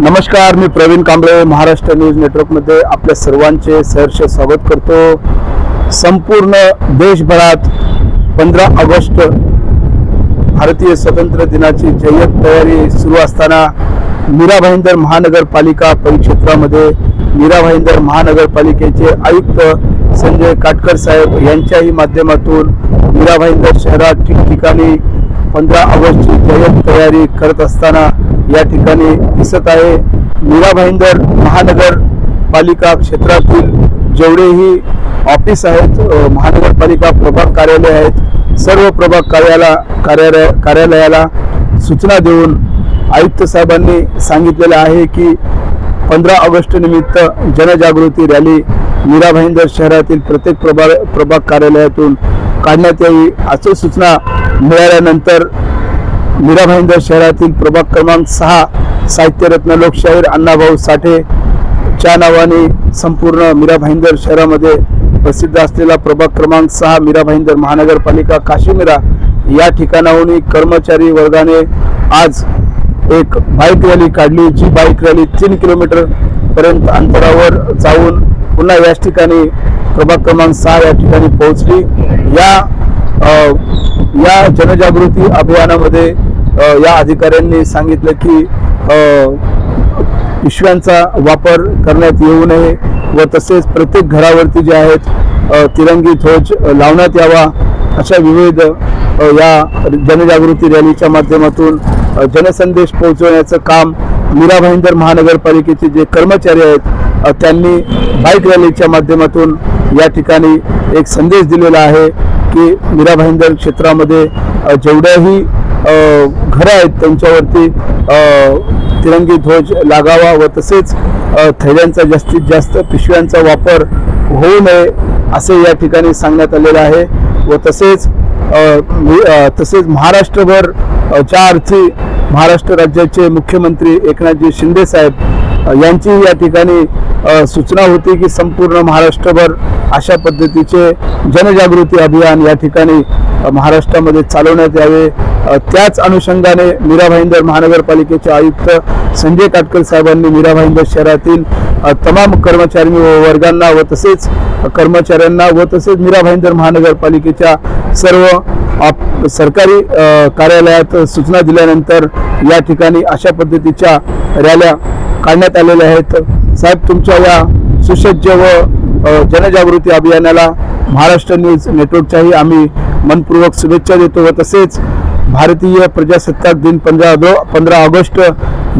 नमस्कार मी प्रवीण कांबळे महाराष्ट्र न्यूज नेटवर्कमध्ये आपल्या सर्वांचे सहर्ष स्वागत करतो. संपूर्ण देशभरात पंधरा ऑगस्ट भारतीय स्वतंत्र दिनाची जय्यत तयारी सुरू असताना मीरा भाईंदर महानगरपालिका परिक्षेत्रामध्ये मीरा भाईंदर महानगरपालिकेचे आयुक्त संजय काटकर साहेब यांच्याही माध्यमातून मीरा भाईंदर शहरात ठिकठिकाणी पंधरा ऑगस्टची जय्यत तयारी करत असताना या ठिकाणी दिसत आहे. मीरा भाईंदर महानगरपालिका क्षेत्रातील जेवढेही ऑफिस आहेत महानगरपालिका प्रभाग कार्यालय आहेत सर्व प्रभाग कार्याला कार्यालय कार्यालयाला सूचना देऊन आयुक्त साहेबांनी सांगितलेलं आहे की पंधरा ऑगस्ट निमित्त जनजागृती रॅली मीरा भाईंदर शहरातील प्रत्येक प्रभाग प्रभाग कार्यालयातून काढण्यात यावी. असं सूचना मिळाल्यानंतर मीरा भाईंदर शहरातील प्रभाग क्रमांक सहा साहित्यरत्न लोकशाहीर अण्णाभाऊ साठे च्या नावाने संपूर्ण मीरा भाईंदर शहरामध्ये प्रसिद्ध असलेला प्रभाग क्रमांक सहा मीरा भाईंदर महानगरपालिका काशीमिरा या ठिकाणाहून कर्मचारी वर्गाने आज एक बाईक रॅली काढली जी बाईक रॅली तीन किलोमीटर पर्यंत अंतरावर जाऊन पुन्हा याच ठिकाणी प्रभाग क्रमांक सहा या ठिकाणी पोहोचली. या या जनजागृती अभियानामध्ये या अधिकाऱ्यांनी सांगितलं की पिशव्यांचा वापर करण्यात येऊ नये व तसेच प्रत्येक घरावरती जे आहेत तिरंगी ध्वज लावण्यात यावा अशा विविध या जनजागृती रॅलीच्या माध्यमातून जनसंदेश पोहोचवण्याचं काम मीरा भाईंदर महानगरपालिकेचे जे कर्मचारी आहेत त्यांनी बाईक रॅलीच्या माध्यमातून या ठिकाणी एक संदेश दिलेला आहे की मीरा भाईंदर क्षेत्रामध्ये जेवढ्याही घरं आहेत त्यांच्यावरती तिरंगी ध्वज लागावा व तसेच थैल्यांचा जास्तीत जास्त पिशव्यांचा वापर होऊ नये असे या ठिकाणी सांगण्यात आलेलं आहे. व तसेच तसेच महाराष्ट्रभर ज्या अर्थी महाराष्ट्र राज्याचे मुख्यमंत्री एकनाथजी शिंदे साहेब यांची या ठिकाणी सूचना होती की संपूर्ण महाराष्ट्रभर अशा पद्धतीचे जनजागृती अभियान या ठिकाणी महाराष्ट्रामध्ये चालवण्यात यावे. त्याच अनुषंगाने मीरा भाईंदर महानगरपालिकेचे आयुक्त संजय काटकर साहेबांनी मीरा भाईंदर शहरातील तमाम कर्मचारी व वर्गांना व तसेच कर्मचाऱ्यांना व तसेच मीरा भाईंदर महानगरपालिकेच्या सर्व सरकारी कार्यालयात सूचना दिल्यानंतर या ठिकाणी अशा पद्धतीच्या रॅल्या काढण्यात आलेल्या आहेत. साहेब तुमच्या या सुसज्ज व जनजागृती अभियानाला महाराष्ट्र न्यूज नेटवर्कच्याही आम्ही मनपूर्वक शुभेच्छा देतो व तसेच भारतीय प्रजासत्ताक दिन पंधरा ऑगो पंधरा ऑगस्ट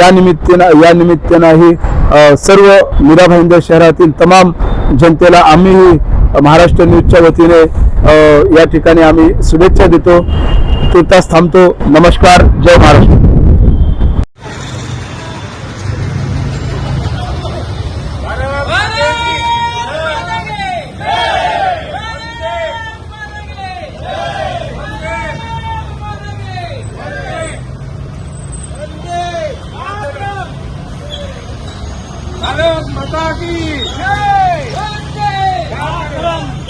या निमित्तानं या निमित्तानंही सर्व मीरा भाईंदर शहरातील तमाम जनतेला आम्हीही महाराष्ट्र न्यूजच्या वतीने या ठिकाणी आम्ही शुभेच्छा देतो. तुर्तास थांबतो. नमस्कार. जय महाराष्ट्र. માતા કી જય વંદે માતરમ